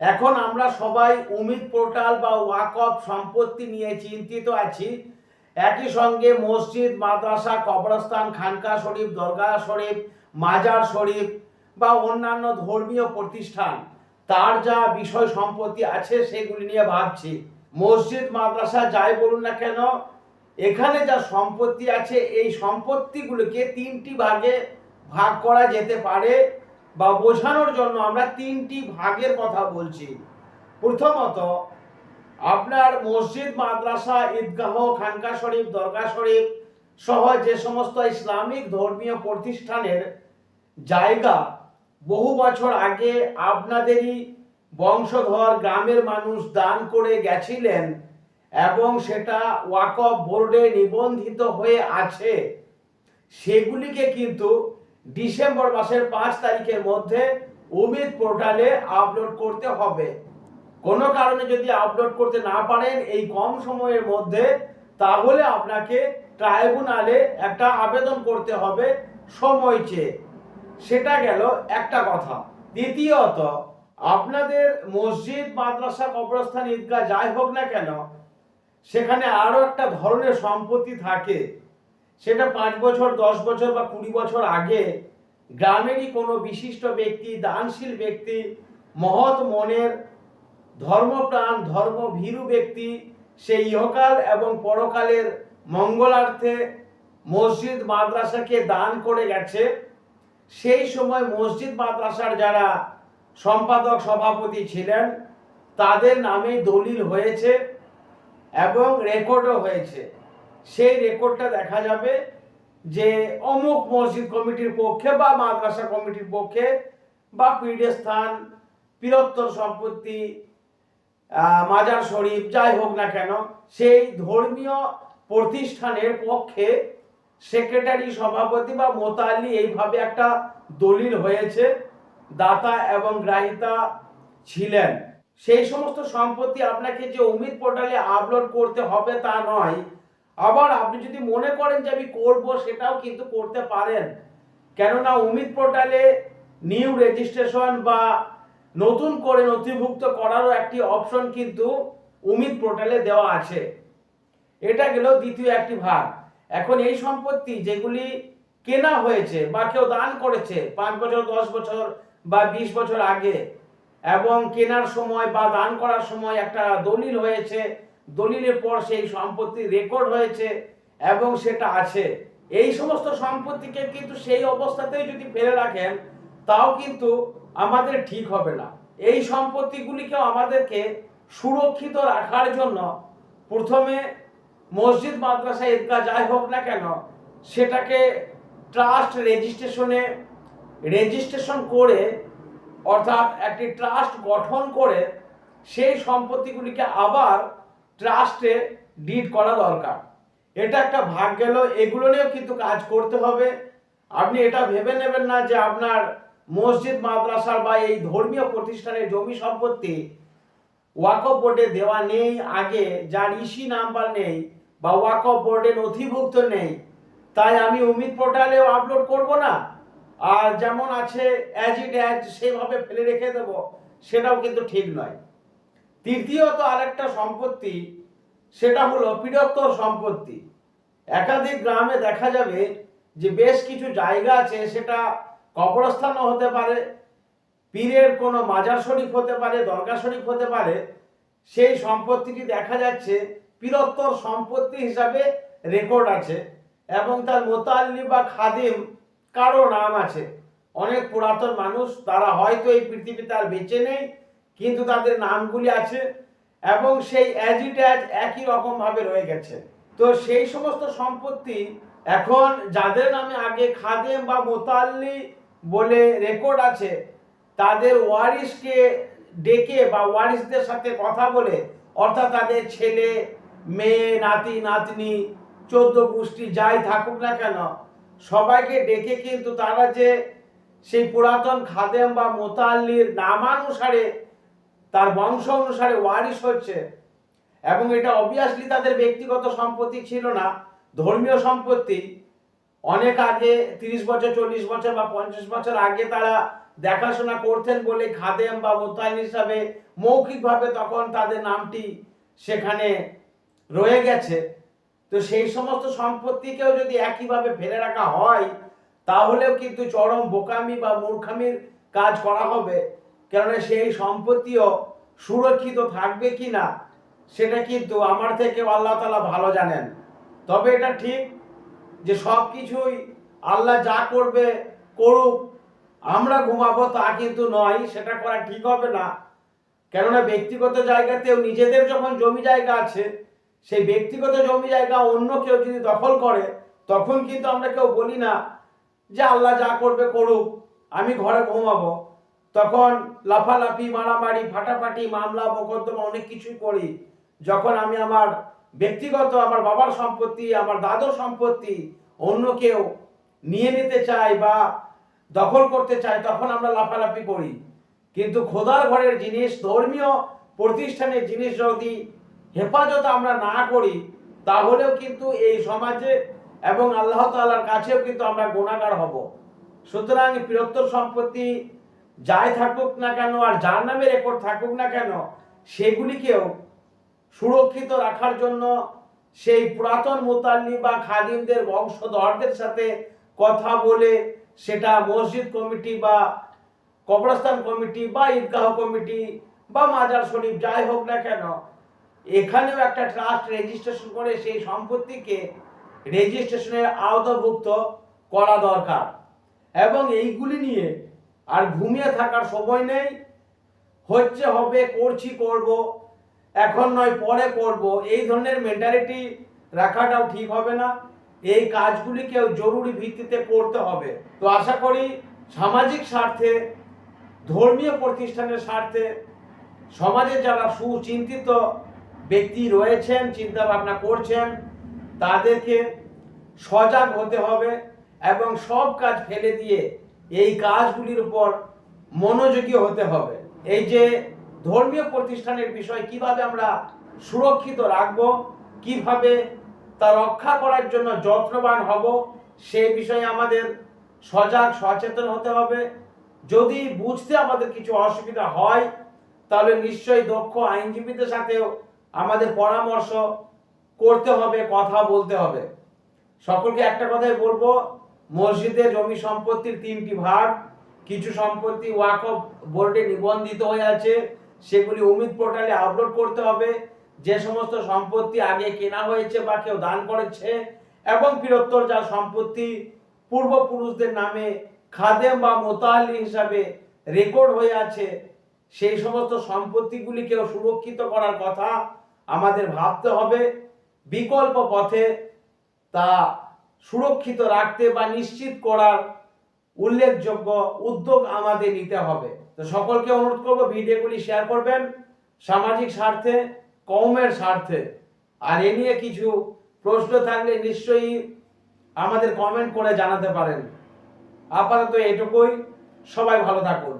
এখন আমরা সবাই উমিদ পোর্টাল বা ওয়াকফ সম্পত্তি নিয়ে চিন্তিত আছি। একই সঙ্গে মসজিদ, মাদ্রাসা, কবরস্থান, খানকা শরীফ দরগা শরীফ, মাজার শরীফ বা অন্যান্য ধর্মীয় প্রতিষ্ঠান, তার যা বিষয় সম্পত্তি আছে সেগুলি নিয়ে ভাবছি। মসজিদ, মাদ্রাসা যাই বলুন না কেন, এখানে যা সম্পত্তি আছে, এই সম্পত্তিগুলোকে তিনটি ভাগে ভাগ করা যেতে পারে। বা বোঝানোর জন্য আমরা তিনটি ভাগের কথা বলছি। প্রথমত, আপনার মসজিদ, মাদ্রাসা, ঈদগাহ, খানকা শরীফ দরগা শরীফ সহ যে সমস্ত ইসলামিক ধর্মীয় প্রতিষ্ঠানের জায়গা, বহু বছর আগে আপনাদেরই বংশধর গ্রামের মানুষ দান করে গেছিলেন এবং সেটা ওয়াকফ বোর্ডে নিবন্ধিত হয়ে আছে। সেগুলিকে কিন্তু ডিসেম্বর মাসের পাঁচ তারিখের মধ্যে উমিদ পোর্টালে আপলোড করতে হবে। কোনো কারণে যদি আপলোড করতে না পারেন এই কম সময়ের মধ্যে, তাহলে আপনাকে ট্রাইব্যুনালে একটা আবেদন করতে হবে সময় চেয়ে। সেটা গেল একটা কথা। দ্বিতীয়ত, আপনাদের মসজিদ, মাদ্রাসা, কবরস্থান, ঈদগাহ যাই হোক না কেন, সেখানে আরও একটা ধরনের সম্পত্তি থাকে। সেটা পাঁচ বছর, দশ বছর বা কুড়ি বছর আগে গ্রামেরই কোনো বিশিষ্ট ব্যক্তি, দানশীল ব্যক্তি, মহৎ মনের ধর্মপ্রাণ, ধর্মভীরু ব্যক্তি সেই ইহকাল এবং পরকালের মঙ্গলার্থে মসজিদ, মাদ্রাসাকে দান করে গেছে। সেই সময় মসজিদ, মাদ্রাসার যারা সম্পাদক, সভাপতি ছিলেন, তাদের নামে দলিল হয়েছে এবং রেকর্ডও হয়েছে। সেই রেকর্ডটা দেখা যাবে যে অমুক মসজিদ কমিটির পক্ষে বা মাদ্রাসা কমিটির পক্ষে বা স্থান বৃহত্তর সম্পত্তি মাজার শরীফ, যাই হোক না কেন, সেই ধর্মীয় প্রতিষ্ঠানের পক্ষে সেক্রেটারি সভাপতি বা মোতাল্লি এইভাবে একটা দলিল হয়েছে, দাতা এবং গ্রাহিতা ছিলেন। সেই সমস্ত সম্পত্তি আপনাকে যে উমিদ পোর্টালে আপলোড করতে হবে তা নয় আবার আপনি যদি মনে করেন যে আমি করব, সেটাও কিন্তু করতে পারেন। কেননা উমিদ পোর্টালে নিউ রেজিস্ট্রেশন বা নতুন করে নথিভুক্ত করারও একটি অপশন কিন্তু উমিদ পোর্টালে দেওয়া আছে। এটা গেল দ্বিতীয় একটি ভাগ। এখন এই সম্পত্তি যেগুলি কেনা হয়েছে বা কেউ দান করেছে পাঁচ বছর, দশ বছর বা বিশ বছর আগে, এবং কেনার সময় বা দান করার সময় একটা দলিল হয়েছে দলিলের পর সেই সম্পত্তি রেকর্ড হয়েছে এবং সেটা আছে। এই সমস্ত সম্পত্তিকে কিন্তু সেই অবস্থাতেই যদি ফেলে রাখেন, তাও কিন্তু আমাদের ঠিক হবে না। এই সম্পত্তিগুলিকেও আমাদেরকে সুরক্ষিত রাখার জন্য প্রথমে মসজিদ, মাদ্রাসা, ঈদগাহ যাই হোক না কেন, সেটাকে ট্রাস্ট রেজিস্ট্রেশনে রেজিস্ট্রেশন করে, অর্থাৎ একটি ট্রাস্ট গঠন করে, সেই সম্পত্তিগুলিকে আবার ট্রাস্টে ডিড করা দরকার। এটা একটা ভাগ গেল এগুলো নিয়েও কিন্তু কাজ করতে হবে। আপনি এটা ভেবে নেবেন না যে আপনার মসজিদ মাদ্রাসার বা এই ধর্মীয় প্রতিষ্ঠানের জমি সম্পত্তি ওয়াকফ বোর্ডে দেওয়া নেই, আগে যার ইসি নাম্বার নেই বা ওয়াকফ বোর্ডে নথিভুক্ত নেই, তাই আমি উমিদ পোর্টালেও আপলোড করব না। আর যেমন আছে অ্যাজ ইট অ্যাজ সেভাবে ফেলে রেখে দেবো, সেটাও কিন্তু ঠিক নয়। তৃতীয়ত আরেকটা সম্পত্তি, সেটা হলো বৃহত্তর সম্পত্তি। একাধিক গ্রামে দেখা যাবে যে বেশ কিছু জায়গা আছে, সেটা কবরস্থানও হতে পারে, পীরের কোনো মাজার শরীফ হতে পারে, দরগা শরীফ হতে পারে। সেই সম্পত্তিটি দেখা যাচ্ছে বৃহত্তর সম্পত্তি হিসাবে রেকর্ড আছে এবং তার মোতাল্লি বা খাদিম কারও নাম আছে। অনেক পুরাতন মানুষ, তারা হয়তো এই পৃথিবীতে আর বেঁচে নেই কিন্তু তাদের নামগুলি আছে এবং সেই অ্যাজ ইট অ্যাজ একই রকম ভাবে রয়ে গেছে। তো সেই সমস্ত সম্পত্তি এখন যাদের নামে আগে খাদেম বা মোতাল্লি বলে রেকর্ড আছে, তাদের ওয়ারিসকে ডেকে বা ওয়ারিসদের সাথে কথা বলে, অর্থাৎ তাদের ছেলে, মেয়ে, নাতি, নাতনি, চোদ্দ গোষ্ঠী যাই থাকুক না কেন, সবাইকে ডেকে কিন্তু তারা যে সেই পুরাতন খাদেম বা মোতাল্লির নামানুসারে তার বংশ অনুসারে ওয়ারিশ হচ্ছে। এবং এটা অবভিয়াসলি তাদের ব্যক্তিগত সম্পত্তি ছিল না, ধর্মীয় সম্পত্তি। অনেক আগে, তিরিশ বছর, চল্লিশ বছর বা পঞ্চাশ বছর আগে তারা দেখাশোনা করতেন বলে খাদেম বা মোতায়েন হিসাবে মৌখিকভাবে তখন তাদের নামটি সেখানে রয়ে গেছে। তো সেই সমস্ত সম্পত্তিকেও যদি একইভাবে ফেলে রাখা হয়, তাহলেও কিন্তু চরম বোকামি বা মূর্খামির কাজ করা হবে। কেননা সেই সম্পত্তিও সুরক্ষিত থাকবে কি না সেটা কিন্তু আমার থেকে আল্লাহ তালা ভালো জানেন। তবে এটা ঠিক যে সব কিছুই আল্লাহ যা করবে করুক, আমরা ঘুমাবো তা কিন্তু নয়, সেটা করা ঠিক হবে না। কেননা ব্যক্তিগত জায়গাতেও নিজেদের যখন জমি জায়গা আছে, সেই ব্যক্তিগত জমি জায়গা অন্য কেউ যদি দখল করে, তখন কিন্তু আমরা কেউ বলি না যে আল্লাহ যা করবে করুক, আমি ঘরে ঘুমাবো। তখন লাফালাফি, মারামারি, ফাটাফাটি, মামলা, মোকদ্দমা অনেক কিছুই করি। যখন আমি আমার ব্যক্তিগত আমার বাবার সম্পত্তি, আমার দাদুর সম্পত্তি অন্য কেউ নিয়ে নিতে চাই বা দখল করতে চাই তখন আমরা লাফালাফি করি। কিন্তু খোদার ঘরের জিনিস, ধর্মীয় প্রতিষ্ঠানের জিনিস যদি হেফাজত আমরা না করি, তাহলেও কিন্তু এই সমাজে এবং আল্লাহ তাআলার কাছেও কিন্তু আমরা গুণাগার হব। সুতরাং বৃহত্তর সম্পত্তি যাই থাকুক না কেন আর যার নামে রেকর্ড থাকুক না কেন, সেগুলিকেও সুরক্ষিত রাখার জন্য সেই পুরাতন মোতাল্লি বা খাদিমদের বংশধরদের সাথে কথা বলে সেটা মসজিদ কমিটি বা কবরস্থান কমিটি বা ঈদগাহ কমিটি বা মাজার শরীফ যাই হোক না কেন, এখানেও একটা ট্রাস্ট রেজিস্ট্রেশন করে সেই সম্পত্তিকে রেজিস্ট্রেশনের আওতাভুক্ত করা দরকার। এবং এইগুলি নিয়ে আর ঘুমিয়ে থাকার সময় নেই। হচ্ছে হবে, করছি, করব। এখন নয়, পরে করব। এই ধরনের মেন্টালিটি রাখাটাও ঠিক হবে না। এই কাজগুলিকেও জরুরি ভিত্তিতে করতে হবে। তো আশা করি সামাজিক স্বার্থে, ধর্মীয় প্রতিষ্ঠানের স্বার্থে সমাজে যারা সুচিন্তিত ব্যক্তি রয়েছেন চিন্তা ভাবনা করছেন, তাদেরকে সজাগ হতে হবে এবং সব কাজ ফেলে দিয়ে এই কাজগুলির উপর মনোযোগী হতে হবে। এই যে ধর্মীয় প্রতিষ্ঠানের বিষয়, কীভাবে আমরা সুরক্ষিত রাখব, কীভাবে তা রক্ষা করার জন্য যত্নবান হব, সে বিষয়ে আমাদের সজাগ, সচেতন হতে হবে। যদি বুঝতে আমাদের কিছু অসুবিধা হয়, তাহলে নিশ্চয়ই দক্ষ আইনজীবীদের সাথেও আমাদের পরামর্শ করতে হবে, কথা বলতে হবে। সকলকে একটা কথাই বলব মসজিদে জমি সম্পত্তির তিনটি ভাগ, কিছু সম্পত্তি ওয়াকফ বোর্ডে নিবন্ধিত হয়ে আছে, সেগুলি উমিদ পোর্টালে আপলোড করতে হবে। যে সমস্ত সম্পত্তি আগে কেনা হয়েছে বা কেউ দান করেছে এবং বৃহত্তর যা সম্পত্তি পূর্বপুরুষদের নামে খাদেম বা মোতাহালি হিসাবে রেকর্ড হয়ে আছে, সেই সমস্ত সম্পত্তিগুলিকেও সুরক্ষিত করার কথা আমাদের ভাবতে হবে। বিকল্প পথে তা সুরক্ষিত রাখতে বা নিশ্চিত করার উল্লেখযোগ্য উদ্যোগ আমাদের নিতে হবে। তো সকলকে অনুরোধ করব ভিডিওগুলি শেয়ার করবেন, সামাজিক স্বার্থে কমের স্বার্থে। আর এ নিয়ে কিছু প্রশ্ন থাকলে নিশ্চয়ই আমাদের কমেন্ট করে জানাতে পারেন। আপাতত এটুকুই সবাই ভালো থাকুন।